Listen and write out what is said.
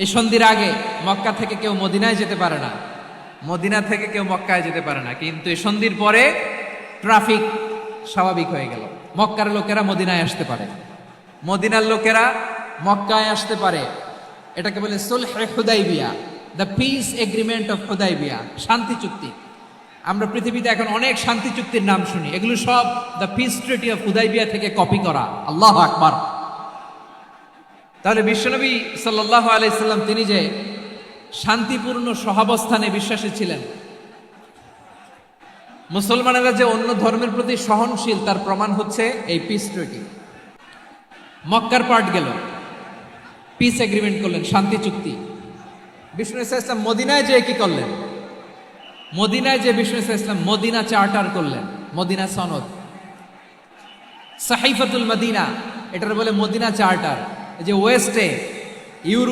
এই সন্ধির আগে মক্কা থেকে কেউ মদিনায় যেতে পারে না। মদিনা থেকে কেউ মক্কায় যেতে পারে না। কিন্তু এই সন্ধির পরে ট্রাফিক স্বাভাবিক হয়ে গেল। মক্কার লোকেরা মদিনায় আসতে পারে। মদিনার লোকেরা মক্কায় আসতে পারে। এটাকে বলে সুলহে Hudaibiya the peace agreement of Hudaybiyyah, শান্তি চুক্তি। আমরা পৃথিবীতে এখন অনেক শান্তি চুক্তির নাম শুনি। এগুলো সব the peace treaty of Hudaybiyyah থেকে কপি করা। আল্লাহ আকবার। তাহলে বিশ্বনবী সাল্লাহ আলাইসাল্লাম তিনি যে শান্তিপূর্ণ সহাবস্থানে বিশ্বাসী ছিলেন, মুসলমানেরা যে অন্য ধর্মের প্রতি সহনশীল, তার প্রমাণ হচ্ছে এই পিস ট্রিটি মক্কার পার্ট গেল পিস এগ্রিমেন্ট করলেন, শান্তি চুক্তি। বিষ্ণু ইসলাম মদিনায় যে কি করলেন? মদিনায় যে বিষ্ণু ইসলাম মদিনা চার্টার করলেন, মদিনা সনদ। সাহিফাতুল মদিনা, এটার বলে মদিনা চার্টার। যে ওয়েস্টে ইউরোপ